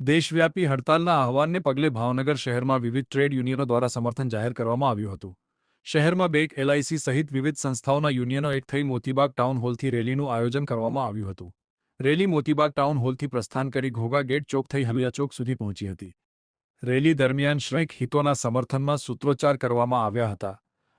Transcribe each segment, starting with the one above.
દેશવ્યાપી હડતાલના આહવાનને પગલે ભાવનગર શહેરમાં વિવિધ ટ્રેડ યુનિયનો દ્વારા સમર્થન જાહેર કરવામાં આવ્યું હતું. શહેરમાં બેક એલઆઈસી સહિત વિવિધ સંસ્થાઓના યુનિયનો, એક થઈ મોતીબાગ ટાઉન હોલથી રેલીનું આયોજન કરવામાં આવ્યું હતું. રેલી મોતીબાગ ટાઉન હોલથી પ્રસ્થાન કરી ઘોઘા ગેટ ચોક થઈ હલિયા ચોક સુધી પહોંચી હતી. રેલી દરમિયાન શ્રેક હિતોના સમર્થનમાં સૂત્રોચ્ચાર કરવામાં આવ્યા હતા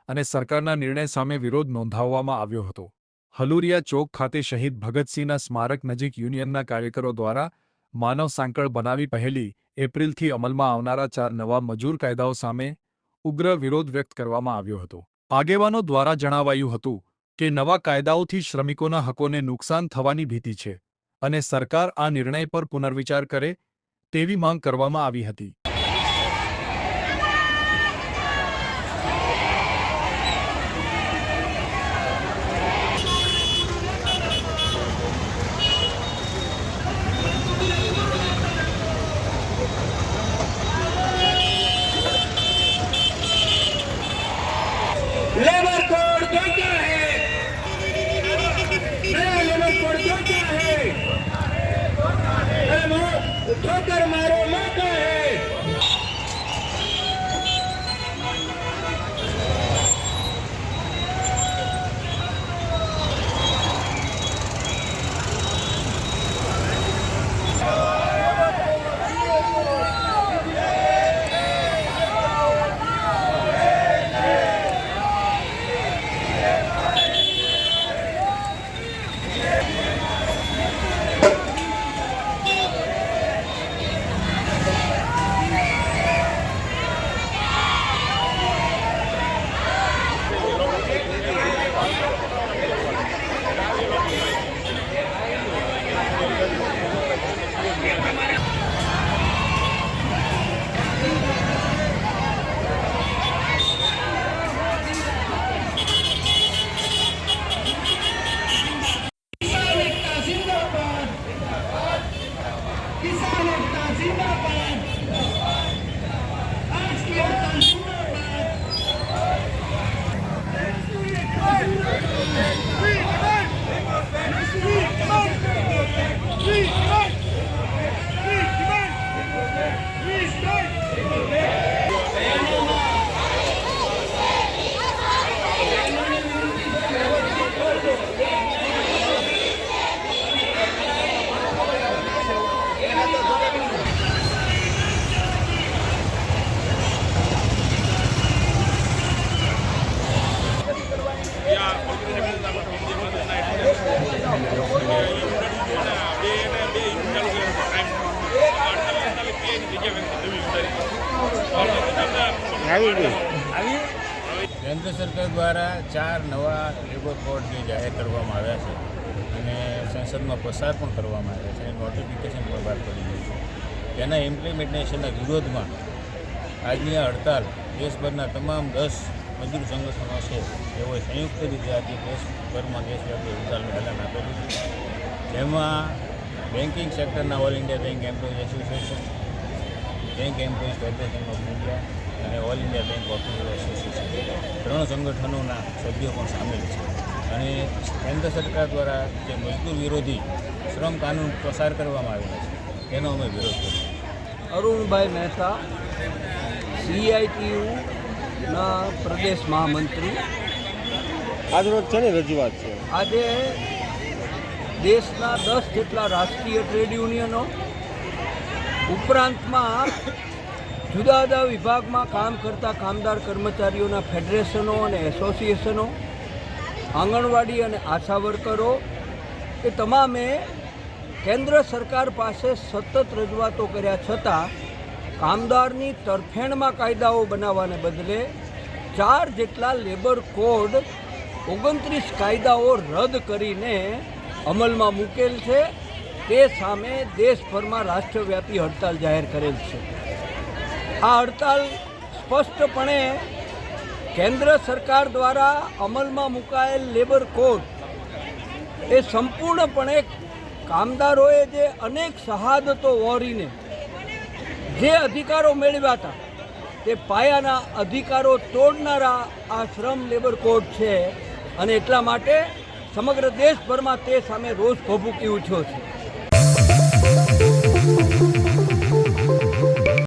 અને સરકારના નિર્ણય સામે વિરોધ નોંધાવવામાં આવ્યો હતો. હલુરિયા ચોક ખાતે શહીદ ભગતસિંહના સ્મારક નજીક યુનિયનના કાર્યકરો દ્વારા માનવ સાંકળ બનાવી પહેલી એપ્રિલથી અમલમાં આવનારા ચાર નવા મજૂર કાયદાઓ સામે ઉગ્ર વિરોધ વ્યક્ત કરવામાં આવ્યો હતો. આગેવાનો દ્વારા જણાવાયું હતું કે, નવા કાયદાઓથી શ્રમિકોના હકોને નુકસાન થવાની ભીતિ છે અને સરકાર આ નિર્ણય પર પુનર્વિચાર કરે તેવી માંગ કરવામાં આવી હતી. लेबर कोड कोणता है नया लेबर कोड कोणता आहे? ठोकर मारो माता है Sino pa yan? કેન્દ્ર સરકાર દ્વારા ચાર નવા લેબર કોડ જે જાહેર કરવામાં આવ્યા છે અને સંસદમાં પસાર પણ કરવામાં આવ્યા છે નોટિફિકેશન પણ બહાર પડી ગયું છે. તેના ઇમ્પ્લિમેન્ટેશનના વિરોધમાં આજની આ હડતાલ દેશભરના તમામ દસ મજૂર સંગઠનો છે, તેઓએ સંયુક્ત રીતે આજે દેશભરમાં દેશવ્યાપી હડતાલનું એલાન આપેલું છે. જેમાં banking સેક્ટરના all India bank employees association bank employees federation of India અને all India bank officer association ત્રણ સંગઠનોના સભ્યો પણ સામેલ છે. અને કેન્દ્ર સરકાર દ્વારા જે મજદૂર વિરોધી શ્રમ કાનૂન પસાર કરવામાં આવેલો છે તેનો અમે વિરોધ કર્યો અરુણભાઈ મહેતા સીઆઈટીયુના પ્રદેશ મહામંત્રી. આજરોજ છે ને રજૂઆત છે? આજે દેશના દસ જેટલા રાષ્ટ્રીય ટ્રેડ યુનિયનો ઉપરાંતમાં જુદા જુદા વિભાગમાં કામ કરતા કામદાર કર્મચારીઓના ફેડરેશનો અને એસોસિએશનો, આંગણવાડી અને આશા વર્કરો એ તમામે કેન્દ્ર સરકાર પાસે સતત રજૂઆતો કર્યા છતાં કામદારની તરફેણમાં કાયદાઓ બનાવવાને બદલે ચાર જેટલા લેબર કોડ ઓગણત્રીસ કાયદાઓ રદ કરીને અમલમાં મૂકેલ છે. તે સામે દેશભરમાં રાષ્ટ્રવ્યાપી હડતાલ જાહેર કરેલ છે. આ હડતાલ સ્પષ્ટપણે કેન્દ્ર સરકાર દ્વારા અમલમાં મુકાયેલ લેબર કોડ એ સંપૂર્ણપણે કામદારોએ જે અનેક શહાદતો વહોરીને જે અધિકારો મેળવ્યા હતા, તે પાયાના અધિકારો તોડનારા આ શ્રમ લેબર કોડ છે અને એટલા માટે સમગ્ર દેશભરમાં તે સામે રોષ ભભૂકી ઉઠ્યો છે.